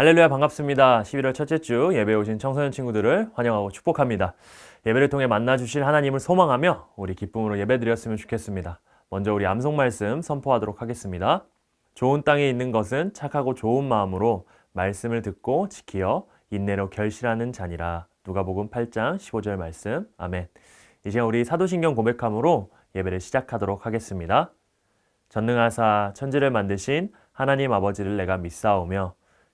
할렐루야 반갑습니다. 11월 첫째 주 예배에 오신 청소년 친구들을 환영하고 축복합니다. 예배를 통해 만나 주실 하나님을 소망하며 우리 기쁨으로 예배드렸으면 좋겠습니다. 먼저 우리 암송 말씀 선포하도록 하겠습니다. 좋은 땅에 있는 것은 착하고 좋은 마음으로 말씀을 듣고 지키어 인내로 결실하는 자니라. 누가복음 8장 15절 말씀. 아멘. 이 시간 우리 사도신경 고백함으로 예배를 시작하도록 하겠습니다. 전능하사 천지를 만드신 하나님 아버지를 내가 믿사오며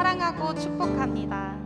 사랑하고 축복합니다.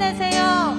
힘내세요.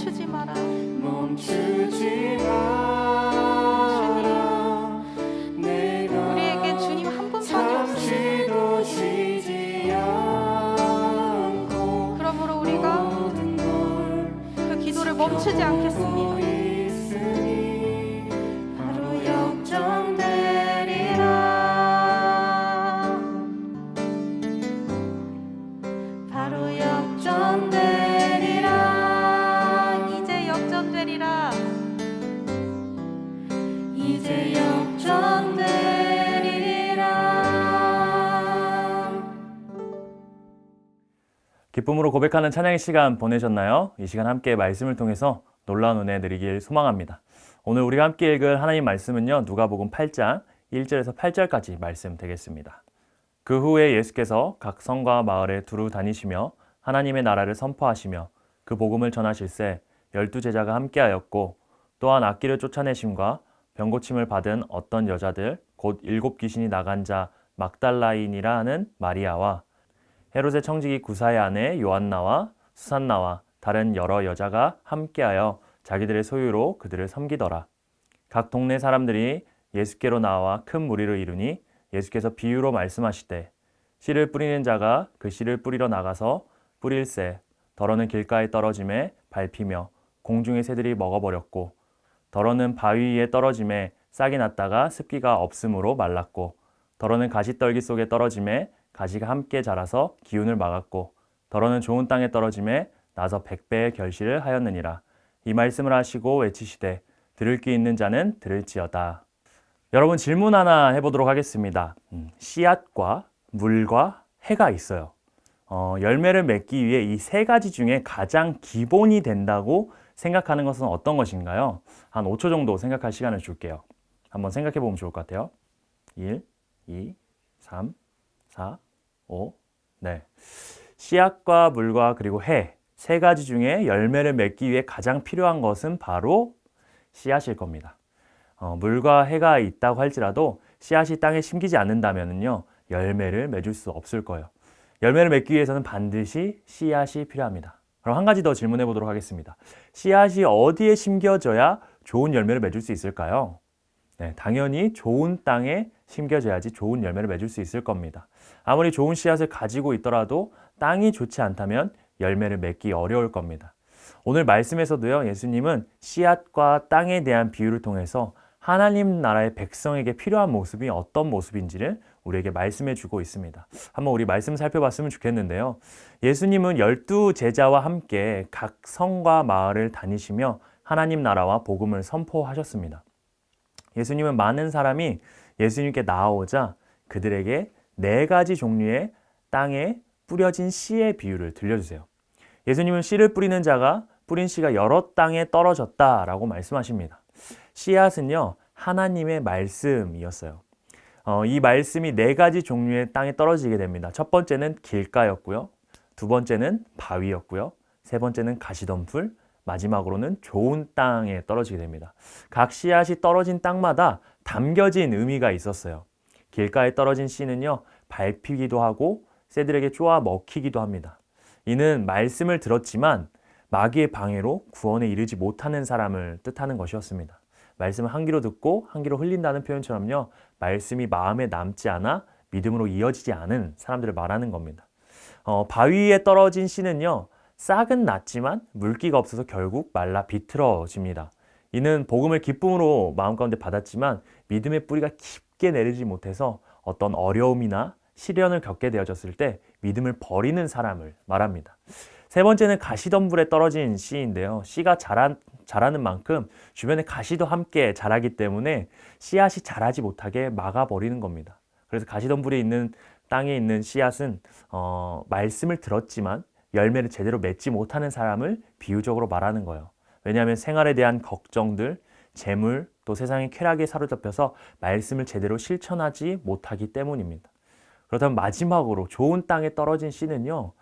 멈추지 마라. 멈추 기쁨으로 고백하는 찬양의 시간 보내셨나요? 이 시간 함께 말씀을 통해서 놀라운 은혜 누리길 소망합니다. 오늘 우리가 함께 읽을 하나님 말씀은요. 누가복음 8장 1절에서 8절까지 말씀 되겠습니다. 그 후에 예수께서 각 성과 마을에 두루 다니시며 하나님의 나라를 선포하시며 그 복음을 전하실세 열두 제자가 함께하였고 또한 악기를 쫓아내심과 병고침을 받은 어떤 여자들 곧 일곱 귀신이 나간 자 막달라인이라 하는 마리아와 헤롯의 청지기 구사의 아내 요한나와 수산나와 다른 여러 여자가 함께하여 자기들의 소유로 그들을 섬기더라. 각 동네 사람들이 예수께로 나와 큰 무리를 이루니 예수께서 비유로 말씀하시되 씨를 뿌리는 자가 그 씨를 뿌리러 나가서 뿌릴새 더러는 길가에 떨어짐에 밟히며 공중의 새들이 먹어버렸고 더러는 바위 위에 떨어짐에 싹이 났다가 습기가 없으므로 말랐고 더러는 가시떨기 속에 떨어짐에 가시가 함께 자라서 기운을 막았고 더러는 좋은 땅에 떨어짐에 나서 백배의 결실을 하였느니라 이 말씀을 하시고 외치시되 들을 귀 있는 자는 들을지어다 여러분 질문 하나 해보도록 하겠습니다 음, 씨앗과 물과 해가 있어요 어, 열매를 맺기 위해 이 세 가지 중에 가장 기본이 된다고 생각하는 것은 어떤 것인가요? 한 5초 정도 생각할 시간을 줄게요. 한번 생각해 보면 좋을 것 같아요. 1, 2, 3, 4, 5, 네. 씨앗과 물과 그리고 해, 세 가지 중에 열매를 맺기 위해 가장 필요한 것은 바로 씨앗일 겁니다. 어, 물과 해가 있다고 할지라도 씨앗이 땅에 심기지 않는다면요 열매를 맺을 수 없을 거예요. 열매를 맺기 위해서는 반드시 씨앗이 필요합니다. 그럼 한 가지 더 질문해 보도록 하겠습니다. 씨앗이 어디에 심겨져야 좋은 열매를 맺을 수 있을까요? 네, 당연히 좋은 땅에 심겨져야지 좋은 열매를 맺을 수 있을 겁니다. 아무리 좋은 씨앗을 가지고 있더라도 땅이 좋지 않다면 열매를 맺기 어려울 겁니다. 오늘 말씀에서도요, 예수님은 씨앗과 땅에 대한 비유를 통해서 하나님 나라의 백성에게 필요한 모습이 어떤 모습인지를 우리에게 말씀해 주고 있습니다. 한번 우리 말씀 살펴봤으면 좋겠는데요. 예수님은 열두 제자와 함께 각 성과 마을을 다니시며 하나님 나라와 복음을 선포하셨습니다. 예수님은 많은 사람이 예수님께 나아오자 그들에게 네 가지 종류의 땅에 뿌려진 씨의 비유를 들려주세요. 예수님은 씨를 뿌리는 자가 뿌린 씨가 여러 땅에 떨어졌다라고 말씀하십니다. 씨앗은요, 하나님의 말씀이었어요. 어, 이 말씀이 네 가지 종류의 땅에 떨어지게 됩니다. 첫 번째는 길가였고요. 두 번째는 바위였고요. 세 번째는 가시덤불, 마지막으로는 좋은 땅에 떨어지게 됩니다. 각 씨앗이 떨어진 땅마다 담겨진 의미가 있었어요. 길가에 떨어진 씨는요, 밟히기도 하고 새들에게 쪼아 먹히기도 합니다. 이는 말씀을 들었지만 마귀의 방해로 구원에 이르지 못하는 사람을 뜻하는 것이었습니다. 말씀을 한 귀로 듣고 한 귀로 흘린다는 표현처럼요. 말씀이 마음에 남지 않아 믿음으로 이어지지 않은 사람들을 말하는 겁니다. 어, 바위에 떨어진 씨는요. 싹은 났지만 물기가 없어서 결국 말라 비틀어집니다. 이는 복음을 기쁨으로 마음 가운데 받았지만 믿음의 뿌리가 깊 게 내리지 못해서 어떤 어려움이나 시련을 겪게 되어졌을 때 믿음을 버리는 사람을 말합니다. 세 번째는 가시덤불에 떨어진 씨인데요. 씨가 자란, 자라는 만큼 주변에 가시도 함께 자라기 때문에 씨앗이 자라지 못하게 막아버리는 겁니다. 그래서 가시덤불에 있는 땅에 있는 씨앗은 어, 말씀을 들었지만 열매를 제대로 맺지 못하는 사람을 비유적으로 말하는 거예요. 왜냐하면 생활에 대한 걱정들, 재물, 또 세상의 쾌락에 사로잡혀서 말씀을 제대로 실천하지 못하기 때문입니다. 그렇다면 마지막으로 좋은 땅에 떨어진 씨는요,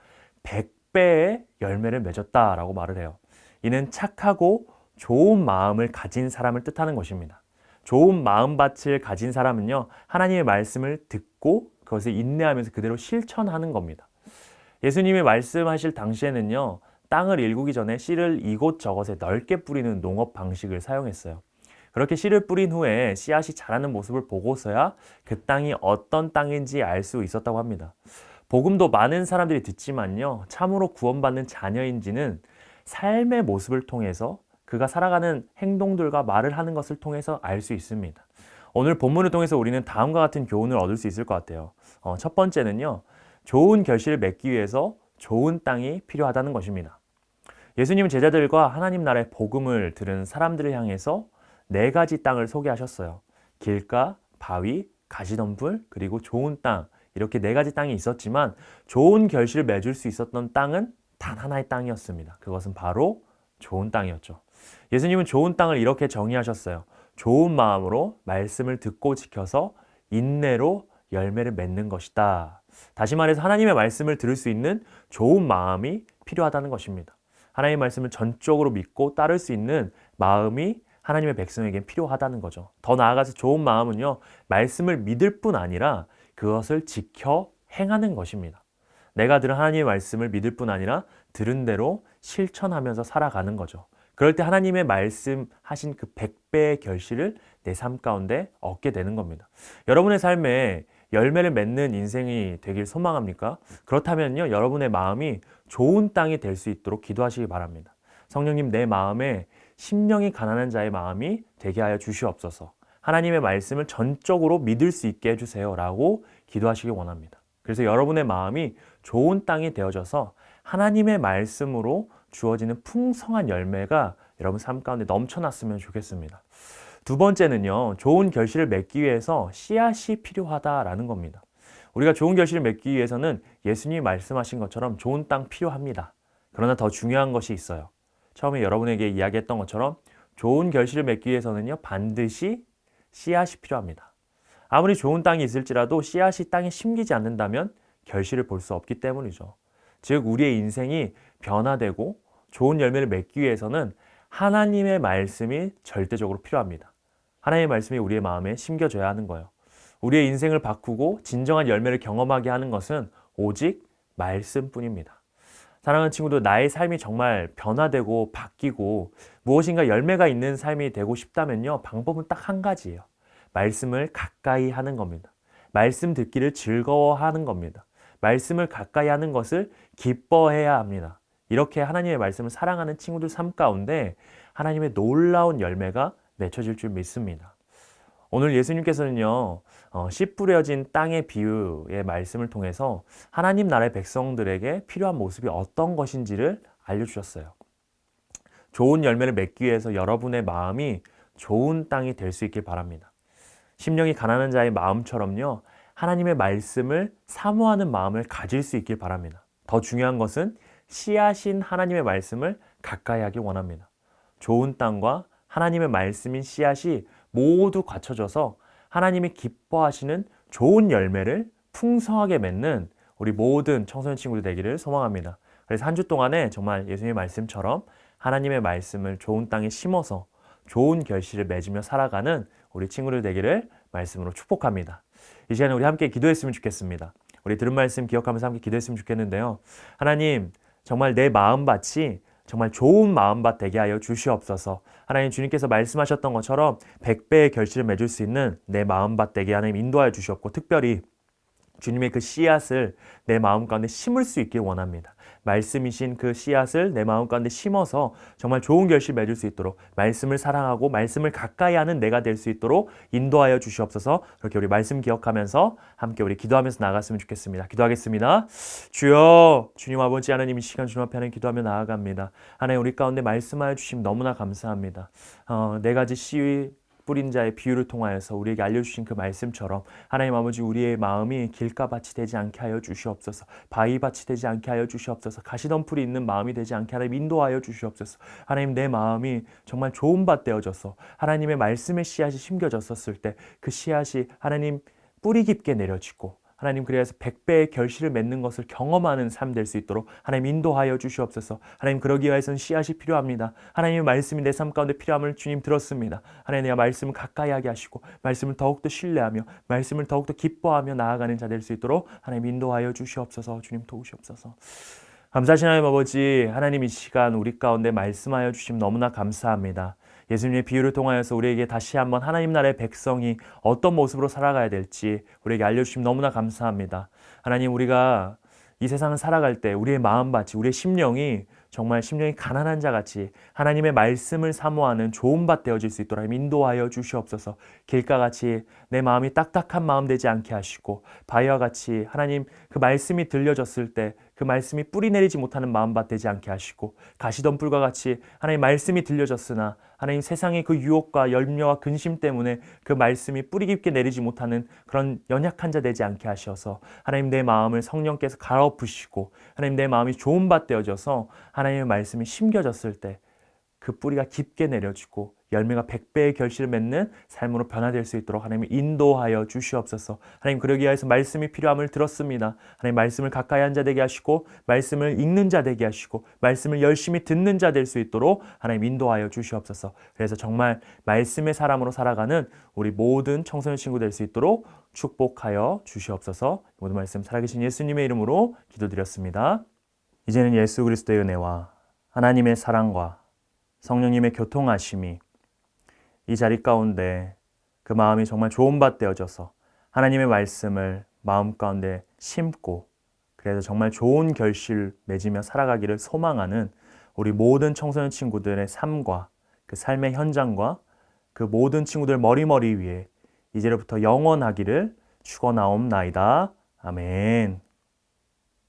100배의 열매를 맺었다라고 말을 해요. 이는 착하고 좋은 마음을 가진 사람을 뜻하는 것입니다. 좋은 마음밭을 가진 사람은요, 하나님의 말씀을 듣고 그것을 인내하면서 그대로 실천하는 겁니다. 예수님이 말씀하실 당시에는요, 땅을 일구기 전에 씨를 이곳 저곳에 넓게 뿌리는 농업 방식을 사용했어요. 그렇게 씨를 뿌린 후에 씨앗이 자라는 모습을 보고서야 그 땅이 어떤 땅인지 알 수 있었다고 합니다. 복음도 많은 사람들이 듣지만요, 참으로 구원받는 자녀인지는 삶의 모습을 통해서 그가 살아가는 행동들과 말을 하는 것을 통해서 알 수 있습니다. 오늘 본문을 통해서 우리는 다음과 같은 교훈을 얻을 수 있을 것 같아요. 어, 첫 번째는요, 좋은 결실을 맺기 위해서 좋은 땅이 필요하다는 것입니다. 예수님은 제자들과 하나님 나라의 복음을 들은 사람들을 향해서 네 가지 땅을 소개하셨어요. 길가, 바위, 가시덤불, 그리고 좋은 땅 이렇게 네 가지 땅이 있었지만 좋은 결실을 맺을 수 있었던 땅은 단 하나의 땅이었습니다. 그것은 바로 좋은 땅이었죠. 예수님은 좋은 땅을 이렇게 정의하셨어요. 좋은 마음으로 말씀을 듣고 지켜서 인내로 열매를 맺는 것이다. 다시 말해서 하나님의 말씀을 들을 수 있는 좋은 마음이 필요하다는 것입니다. 하나님의 말씀을 전적으로 믿고 따를 수 있는 마음이 하나님의 백성에겐 필요하다는 거죠. 더 나아가서 좋은 마음은요, 말씀을 믿을 뿐 아니라 그것을 지켜 행하는 것입니다. 내가 들은 하나님의 말씀을 믿을 뿐 아니라 들은 대로 실천하면서 살아가는 거죠. 그럴 때 하나님의 말씀하신 그 100배의 결실을 내 삶 가운데 얻게 되는 겁니다. 여러분의 삶에 열매를 맺는 인생이 되길 소망합니까? 그렇다면요, 여러분의 마음이 좋은 땅이 될 수 있도록 기도하시기 바랍니다. 성령님, 내 마음에 심령이 가난한 자의 마음이 되게 하여 주시옵소서. 하나님의 말씀을 전적으로 믿을 수 있게 해주세요. 라고 기도하시기 원합니다. 그래서 여러분의 마음이 좋은 땅이 되어져서 하나님의 말씀으로 주어지는 풍성한 열매가 여러분 삶 가운데 넘쳐났으면 좋겠습니다. 두 번째는요, 좋은 결실을 맺기 위해서 씨앗이 필요하다라는 겁니다. 우리가 좋은 결실을 맺기 위해서는 예수님이 말씀하신 것처럼 좋은 땅 필요합니다. 그러나 더 중요한 것이 있어요. 처음에 여러분에게 이야기했던 것처럼 좋은 결실을 맺기 위해서는요, 반드시 씨앗이 필요합니다. 아무리 좋은 땅이 있을지라도 씨앗이 땅에 심기지 않는다면 결실을 볼 수 없기 때문이죠. 즉, 우리의 인생이 변화되고 좋은 열매를 맺기 위해서는 하나님의 말씀이 절대적으로 필요합니다. 하나님의 말씀이 우리의 마음에 심겨져야 하는 거예요. 우리의 인생을 바꾸고 진정한 열매를 경험하게 하는 것은 오직 말씀뿐입니다. 사랑하는 친구들, 나의 삶이 정말 변화되고 바뀌고 무엇인가 열매가 있는 삶이 되고 싶다면요. 방법은 딱 한 가지예요. 말씀을 가까이 하는 겁니다. 말씀 듣기를 즐거워하는 겁니다. 말씀을 가까이 하는 것을 기뻐해야 합니다. 이렇게 하나님의 말씀을 사랑하는 친구들 삶 가운데 하나님의 놀라운 열매가 맺혀질 줄 믿습니다. 오늘 예수님께서는요, 어, 씨 뿌려진 땅의 비유의 말씀을 통해서 하나님 나라의 백성들에게 필요한 모습이 어떤 것인지를 알려주셨어요. 좋은 열매를 맺기 위해서 여러분의 마음이 좋은 땅이 될 수 있길 바랍니다. 심령이 가난한 자의 마음처럼요, 하나님의 말씀을 사모하는 마음을 가질 수 있길 바랍니다. 더 중요한 것은 씨앗인 하나님의 말씀을 가까이 하길 원합니다. 좋은 땅과 하나님의 말씀인 씨앗이 모두 갖춰져서 하나님이 기뻐하시는 좋은 열매를 풍성하게 맺는 우리 모든 청소년 친구들 되기를 소망합니다. 그래서 한 주 동안에 정말 예수님의 말씀처럼 하나님의 말씀을 좋은 땅에 심어서 좋은 결실을 맺으며 살아가는 우리 친구들 되기를 말씀으로 축복합니다. 이 시간에 우리 함께 기도했으면 좋겠습니다. 우리 들은 말씀 기억하면서 함께 기도했으면 좋겠는데요. 하나님, 정말 내 마음밭이 정말 좋은 마음밭 되게 하여 주시옵소서. 하나님 주님께서 말씀하셨던 것처럼 100배의 결실을 맺을 수 있는 내 마음밭 되게 하나님 인도하여 주셨고 특별히 주님의 그 씨앗을 내 마음 가운데 심을 수 있길 원합니다. 말씀이신 그 씨앗을 내 마음 가운데 심어서 정말 좋은 결실 맺을 수 있도록 말씀을 사랑하고 말씀을 가까이 하는 내가 될 수 있도록 인도하여 주시옵소서. 그렇게 우리 말씀 기억하면서 함께 우리 기도하면서 나갔으면 좋겠습니다. 기도하겠습니다. 주여 주님 아버지 하나님 이 시간 주님 앞에 하나님 기도하며 나아갑니다. 하나님 우리 가운데 말씀하여 주심 너무나 감사합니다. 어, 네 가지 씨 뿌린 자의 비유를 통하여서 우리에게 알려주신 그 말씀처럼 하나님 아버지 우리의 마음이 길가밭이 되지 않게 하여 주시옵소서. 바위밭이 되지 않게 하여 주시옵소서. 가시덤불이 있는 마음이 되지 않게 하나님 인도하여 주시옵소서. 하나님 내 마음이 정말 좋은 밭 되어져서 하나님의 말씀의 씨앗이 심겨졌었을 때 그 씨앗이 하나님 뿌리 깊게 내려지고 하나님 그래서 백배의 결실을 맺는 것을 경험하는 삶 될 수 있도록 하나님 인도하여 주시옵소서. 하나님 그러기 위해서는 씨앗이 필요합니다. 하나님의 말씀이 내 삶 가운데 필요함을 주님 들었습니다. 하나님 내가 말씀을 가까이 하게 하시고 말씀을 더욱더 신뢰하며 말씀을 더욱더 기뻐하며 나아가는 자 될 수 있도록 하나님 인도하여 주시옵소서. 주님 도우시옵소서. 감사하신 하나님 아버지 하나님 이 시간 우리 가운데 말씀하여 주심 너무나 감사합니다. 예수님의 비유를 통하여서 우리에게 다시 한번 하나님 나라의 백성이 어떤 모습으로 살아가야 될지 우리에게 알려주심 너무나 감사합니다. 하나님 우리가 이 세상을 살아갈 때 우리의 마음밭이 우리의 심령이 정말 심령이 가난한 자 같이 하나님의 말씀을 사모하는 좋은 밭 되어질 수 있도록 인도하여 주시옵소서. 길가 같이 내 마음이 딱딱한 마음 되지 않게 하시고 바위와 같이 하나님 그 말씀이 들려졌을 때 그 말씀이 뿌리 내리지 못하는 마음밭 되지 않게 하시고 가시덤불과 같이 하나님 말씀이 들려졌으나 하나님 세상의 그 유혹과 열매와 근심 때문에 그 말씀이 뿌리 깊게 내리지 못하는 그런 연약한 자 되지 않게 하셔서 하나님 내 마음을 성령께서 갈아엎으시고 하나님 내 마음이 좋은 밭 되어져서 하나님의 말씀이 심겨졌을 때 그 뿌리가 깊게 내려지고 열매가 백배의 결실을 맺는 삶으로 변화될 수 있도록 하나님 인도하여 주시옵소서. 하나님 그러기 위해서 말씀이 필요함을 들었습니다. 하나님 말씀을 가까이 한 자 되게 하시고 말씀을 읽는 자 되게 하시고 말씀을 열심히 듣는 자 될 수 있도록 하나님 인도하여 주시옵소서. 그래서 정말 말씀의 사람으로 살아가는 우리 모든 청소년 친구 될 수 있도록 축복하여 주시옵소서. 모든 말씀 살아계신 예수님의 이름으로 기도드렸습니다. 이제는 예수 그리스도의 은혜와 하나님의 사랑과 성령님의 교통하심이 이 자리 가운데 그 마음이 정말 좋은 밭 되어져서 하나님의 말씀을 마음 가운데 심고 그래서 정말 좋은 결실 맺으며 살아가기를 소망하는 우리 모든 청소년 친구들의 삶과 그 삶의 현장과 그 모든 친구들 머리머리 위에 이제로부터 영원하기를 축원하옵나이다. 아멘.